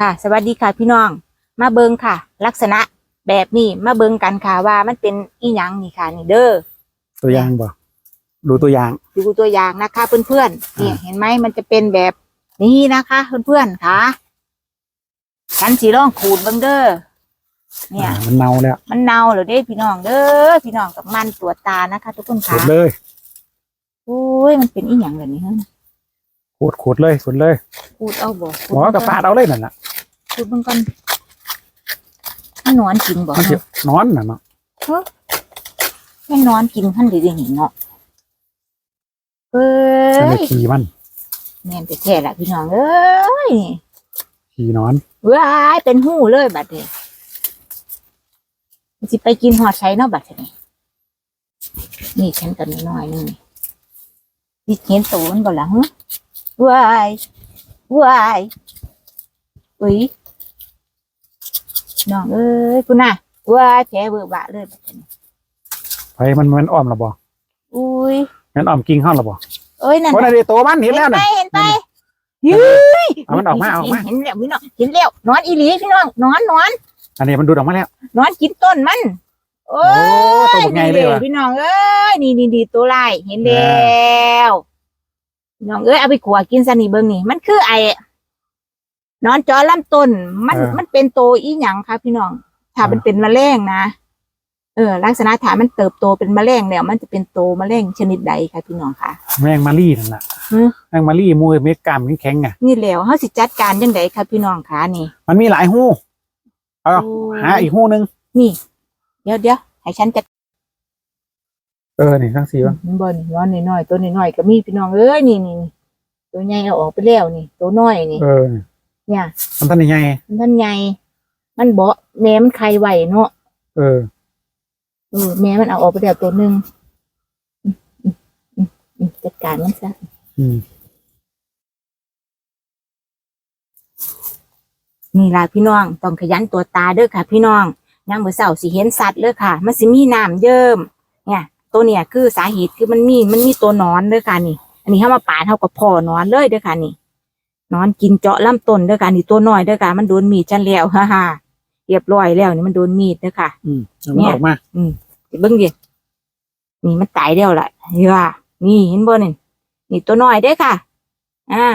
ค่ะ สวัสดีค่ะพี่น้อง มาเบิงค่ะ ลักษณะแบบนี้มาเบิงกันค่ะว่ามันเป็นอีหยังนี่ค่ะ นี่เด้อตัวอย่างบ่ดูตัวอย่าง ดูตัวอย่างนะคะ เพื่อนๆนี่อ่าเห็นไหมมันจะเป็นแบบนี้นะคะเพื่อนๆค่ะฉันสีร่องขูดเบิงเด้อเนี่ยอ่ามันเน่าแล้ว มันเน่าเหรือเด้พี่น้องเด้อพี่น้องกับมันตรวจตานะคะ ทุกคนขูค่ะดเลยโอ้ยมันเป็นอีหยังแบบนี้ฮะขูดขูดเลยขูดเลยขูดเอาบ่หมอกระปาดเอาเลยนั่นน่ะ ขูดเบิ่งก่อนมันนอนกินบ่มันสินอนน่ะเนาะให้นอนกินท่านดีดีนี่เนาะเอ้มันยจะขี่มันแม่นไปแท้ละพี่น้องเอ้ยขี่นอน ว้ายเป็นหูเลยบัดนี้มันสิไปกินหอดใช้เนาะบัดนี้นี่ฉันกันน้อยๆนึงนี่เห็นตัวมันบ่ล่ะฮะว้ายว้ายอุ้ย น้องเอ้ยคุณน่ะว้ายแผลเบื่อบะเลยบัดนี้ไปมันมันอ้อมและบ่อุ้ยมันอ้อมกิ่งห้องและบ่เอ้ยนั่นโอ้น่ะนั่นดิโตมันเห็นแล้วไปน่ะเห็นไปนั่นยืยเอามันออกมาเอาออกมาเห็นแล้วพี่น้องเห็นแล้วนอนอีหลีพี่น้องนอนนอนอันนี้มันดูดออกมาแล้วนอนกินต้นมันโอ้โอ้ตัวบักใหญ่เลยว่ะนี่พี่น้องเอ้ยนี่นี่นี่ตัวลายเห็นแล้วพี่น้องเอ้ยเอาไปขัวกินซะนี่เบิ่งนี่มันคือไอ้ นอนจอลำต้นมันมันเป็นโตอีหยังคะพี่น้อง ถ้ามันเป็นแมลงนะเออ ลักษณะถ้ามันเติบโตเป็นแมลงแล้วมันจะเป็นโตแมลงชนิดใดคะพี่น้องคะ แมงมารี่นั่นน่ะหือแมงมารี่มูเม็ดกล้ามแข็งๆอะนี่แล้วเฮาสิจัดการจังไดคะพี่น้องคะนี่ มันมีหลายหูเอาโอ้ หาอีกหูหนึงนี่ เดี๋ยวเดี๋ยวให้ฉันจัดเออนี่ทั้งสี่วะมันบ่นี่นอนน้อยๆตัวน้อยๆก็มีพี่น้องเอ้ยนี่นี่นี่ตัวใหญ่เอาออกไปแล้วนี่ ตัวน้อยนี่ เออ เนี่ยมันท่านใหญ่มันใหญ่มันเบาะแม่มันไข่ไหวเนาะเออเออแม่มันเอาออกไปแล้วตัวหนึ่งอืมอืมอืมอืมจัดการมันซะอืมนี่ล่ะพี่น้องต้องขยันตัวตาเด้อค่ะ พี่น้องยามมื้อเช้าสิเห็นสัตว์เลยค่ะ มันสิมีน้ำเยิ้มเนี่ย ตัวเนี่ยคือสาเหตุคือมันมีมันมีตัวหนอนเด้อค่ะนี่ อันนี้เฮามาปาดเฮากับพ่อหนอนเลยเด้อค่ะนี่ห นอนกินเจาะลำต้นเด้อค่ะนี่ตัวน้อยเด้อค่ะมันโดนมีดฉันแล้วฮ่าฮ่าเรียบร้อยแล้วนี่มันโดนมีดเด้อค่ะ อืมเอามันออกมาสิเบิ่งดินี่มันตายแล้วล่ะนี่ว่านี่เห็นบ่นี่นี่ตัวน้อยเด้อค่ะ อ่า